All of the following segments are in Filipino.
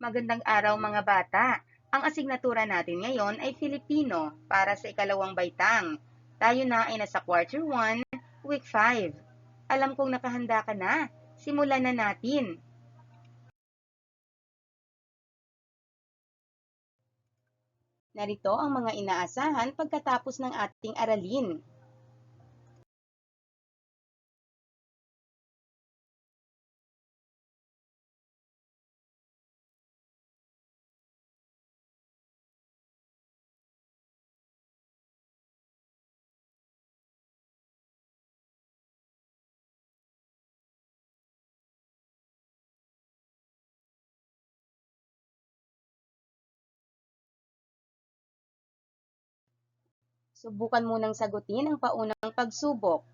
Magandang araw mga bata. Ang asignatura natin ngayon ay Filipino para sa ikalawang baitang. Tayo na ay nasa quarter 1, week 5. Alam kong nakahanda ka na. Simulan na natin. Narito ang mga inaasahan pagkatapos ng ating aralin. Subukan munang sagutin ang paunang pagsubok.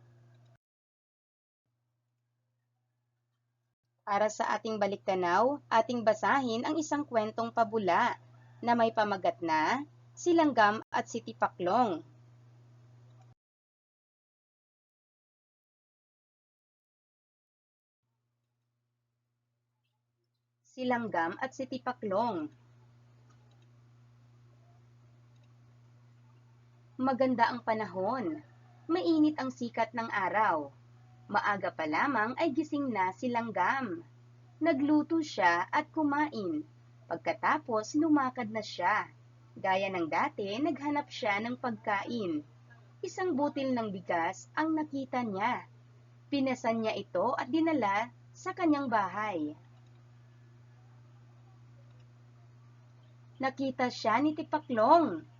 Para sa ating baliktanaw, ating basahin ang isang kwentong pabula na may pamagat na Si Langgam at si Tipaklong. Si Langgam at si Tipaklong Maganda ang panahon. Mainit ang sikat ng araw. Maaga pa lamang ay gising na si Langgam. Nagluto siya at kumain. Pagkatapos lumakad na siya. Gaya ng dati, naghanap siya ng pagkain. Isang butil ng bigas ang nakita niya. Pinasan niya ito at dinala sa kanyang bahay. Nakita siya ni Tipaklong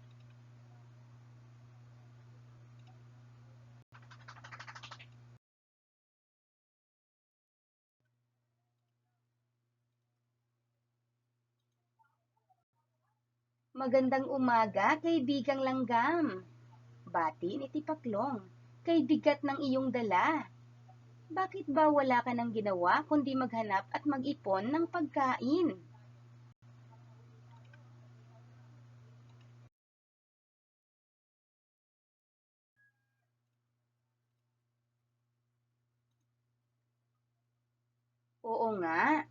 Magandang umaga, kaibigang langgam. Bati ni Tipaklong, kay bigat ng iyong dala. Bakit ba wala ka nang ginawa kundi maghanap at mag-ipon ng pagkain? Oo nga,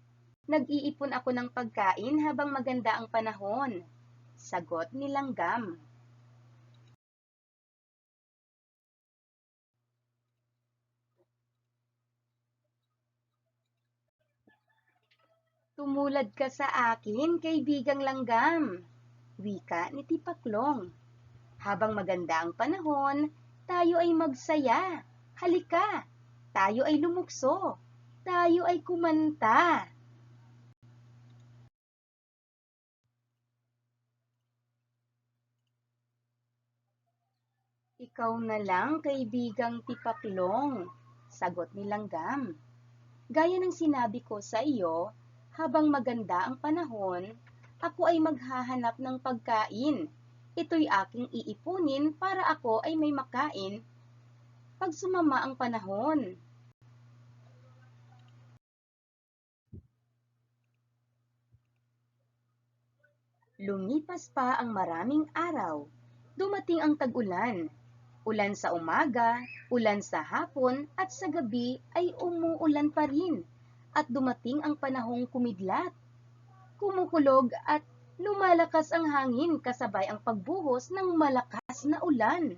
nag-iipon ako ng pagkain habang maganda ang panahon. Sagot ni Langgam. Tumulad ka sa akin, kaibigang langgam. Wika ni Tipaklong. Habang maganda ang panahon, tayo ay magsaya. Halika, tayo ay lumukso. Tayo ay kumanta. Ikaw na lang, kaibigang tipaklong, sagot ni Langgam. Gaya ng sinabi ko sa iyo, habang maganda ang panahon, ako ay maghahanap ng pagkain. Ito'y aking iipunin para ako ay may makain pag sumama ang panahon. Lumipas pa ang maraming araw. Dumating ang tag-ulan Ulan sa umaga, ulan sa hapon, at sa gabi ay umuulan pa rin. At dumating ang panahong kumidlat. Kumukulog at lumalakas ang hangin kasabay ang pagbuhos ng malakas na ulan.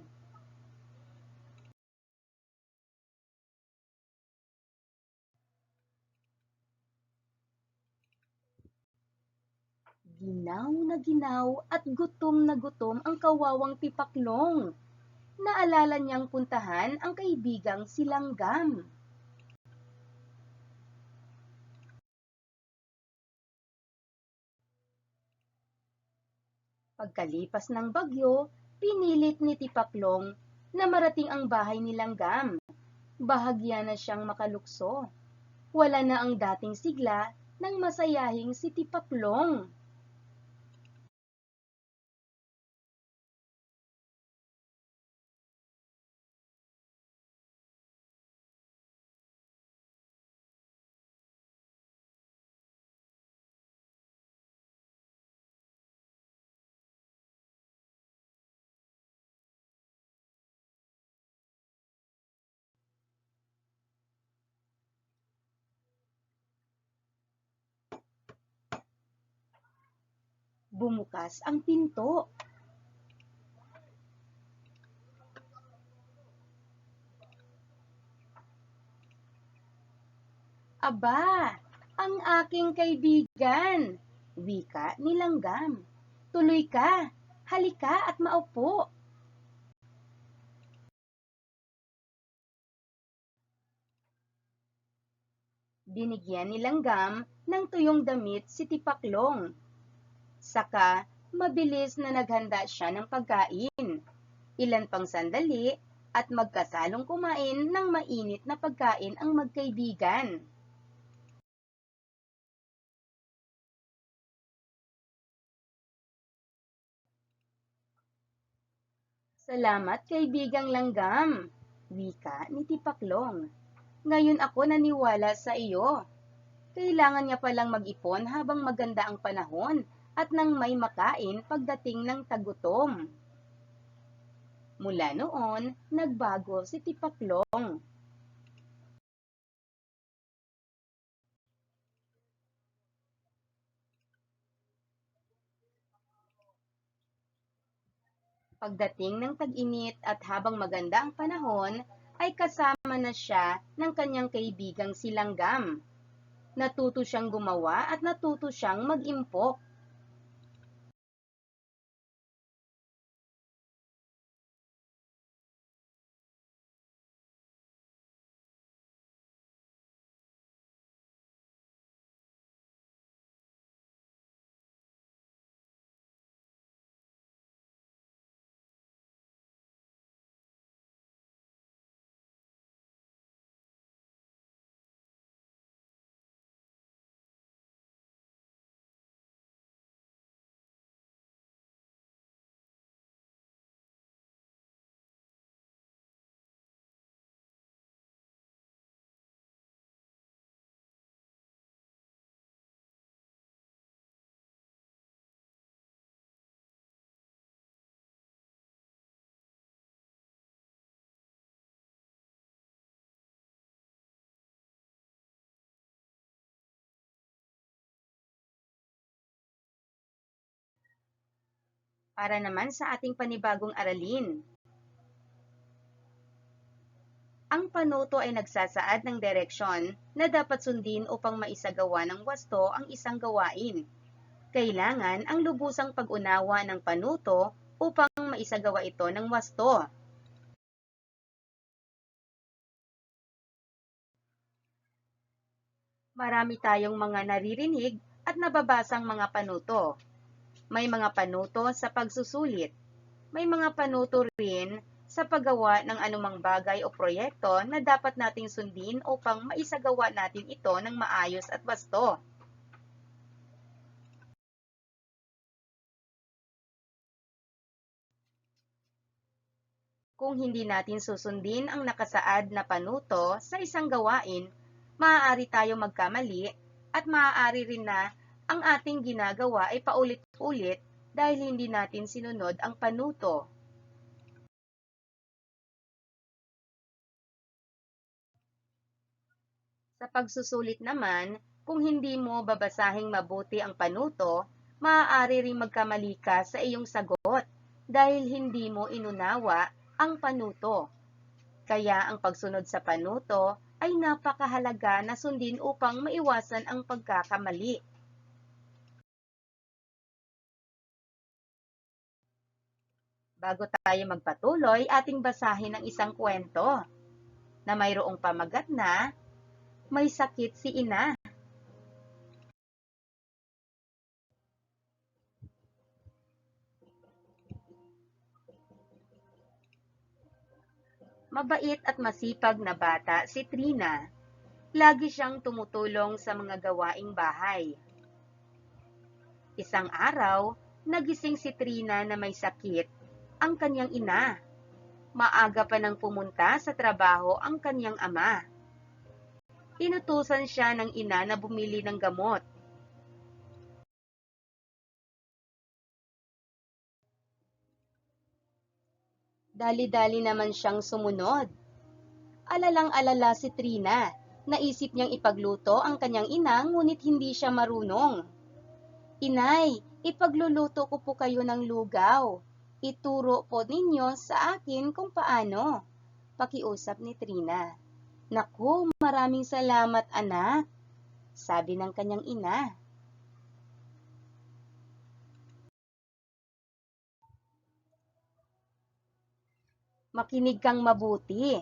Ginaw na ginaw at gutom na gutom ang kawawang tipaklong naalala niyang puntahan ang kaibigang si Langgam. Pagkalipas ng bagyo, pinilit ni Tipaklong na marating ang bahay ni Langgam. Bahagya na siyang makalukso. Wala na ang dating sigla ng masayahing si Tipaklong. Bumukas ang pinto. Aba, ang aking kaibigan, wika ni Langgam. Tuloy ka, halika at maupo. Binigyan ni Langgam ng tuyong damit si Tipaklong. Saka, mabilis na naghanda siya ng pagkain. Ilan pang sandali at magkasalong kumain ng mainit na pagkain ang magkaibigan. Salamat kaibigang langgam, wika ni Tipaklong. Ngayon ako naniwala sa iyo. Kailangan niya palang mag-ipon habang maganda ang panahon at nang may makain pagdating ng tagutom. Mula noon, nagbago si Tipaklong. Pagdating ng tag-init at habang maganda ang panahon, ay kasama na siya ng kanyang kaibigang si Langgam. Natuto siyang gumawa at natuto siyang mag-impok. Para naman sa ating panibagong aralin. Ang panuto ay nagsasaad ng direksyon na dapat sundin upang maisagawa ng wasto ang isang gawain. Kailangan ang lubusang pag-unawa ng panuto upang maisagawa ito ng wasto. Marami tayong mga naririnig at nababasang mga panuto. May mga panuto sa pagsusulit. May mga panuto rin sa paggawa ng anumang bagay o proyekto na dapat nating sundin upang maisagawa natin ito ng maayos at basto. Kung hindi natin susundin ang nakasaad na panuto sa isang gawain, maaari tayo magkamali at maaari rin na ang ating ginagawa ay paulit-ulit dahil hindi natin sinunod ang panuto. Sa pagsusulit naman, kung hindi mo babasahing mabuti ang panuto, maaari ring magkamali ka sa iyong sagot dahil hindi mo inunawa ang panuto. Kaya ang pagsunod sa panuto ay napakahalaga na sundin upang maiwasan ang pagkakamali. Bago tayo magpatuloy, ating basahin ang isang kwento na mayroong pamagat na may sakit si ina. Mabait at masipag na bata si Trina. Lagi siyang tumutulong sa mga gawaing bahay. Isang araw, nagising si Trina na may sakit ang kanyang ina. Maaga pa nang pumunta sa trabaho ang kanyang ama. Inutusan siya ng ina na bumili ng gamot. Dali-dali naman siyang sumunod. Alalang-alala si Trina. Naisip niyang ipagluto ang kanyang ina ngunit hindi siya marunong. Inay, ipagluluto ko po kayo ng lugaw. Ituro po ninyo sa akin kung paano. Pakiusap ni Trina. Naku, maraming salamat anak, sabi ng kanyang ina. Makinig kang mabuti.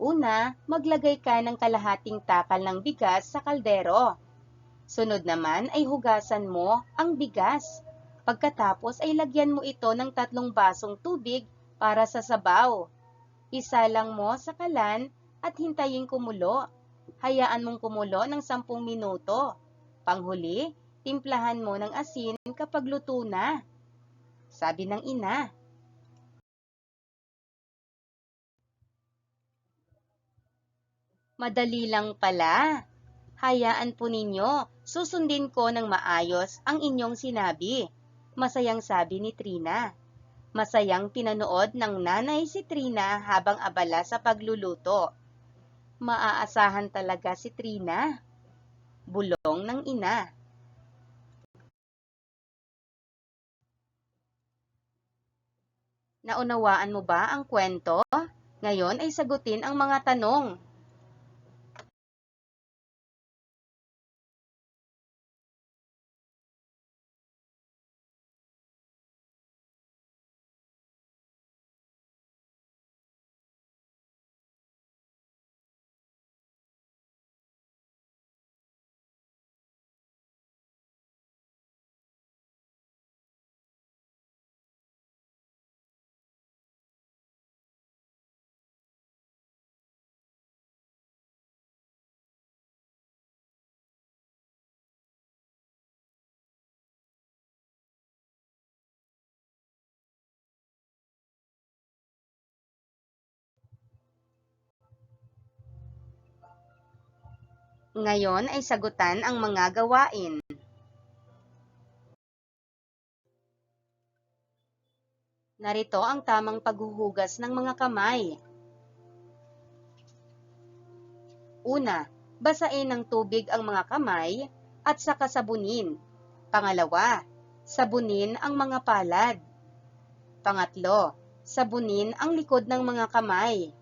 Una, maglagay ka ng kalahating takal ng bigas sa kaldero. Sunod naman ay hugasan mo ang bigas. Pagkatapos ay lagyan mo ito ng tatlong basong tubig para sa sabaw. Isa lang mo sa kalan at hintayin kumulo. Hayaan mong kumulo ng 10 minuto. Panghuli, timplahan mo ng asin kapag luto na. Sabi ng ina. Madali lang pala. Hayaan po ninyo, susundin ko ng maayos ang inyong sinabi. Masayang sabi ni Trina. Masayang pinanood ng nanay si Trina habang abala sa pagluluto. Maaasahan talaga si Trina. Bulong ng ina. Naunawaan mo ba ang kwento? Ngayon ay sagutin ang mga tanong. Ngayon ay sagutan ang mga gawain. Narito ang tamang paghuhugas ng mga kamay. Una, basain ng tubig ang mga kamay at saka sabunin. Pangalawa, sabunin ang mga palad. Pangatlo, sabunin ang likod ng mga kamay.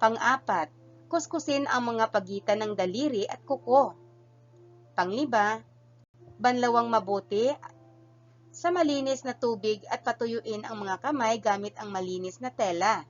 Pang-apat, kuskusin ang mga pagitan ng daliri at kuko. Panglima, banlawang mabuti sa malinis na tubig at patuyuin ang mga kamay gamit ang malinis na tela.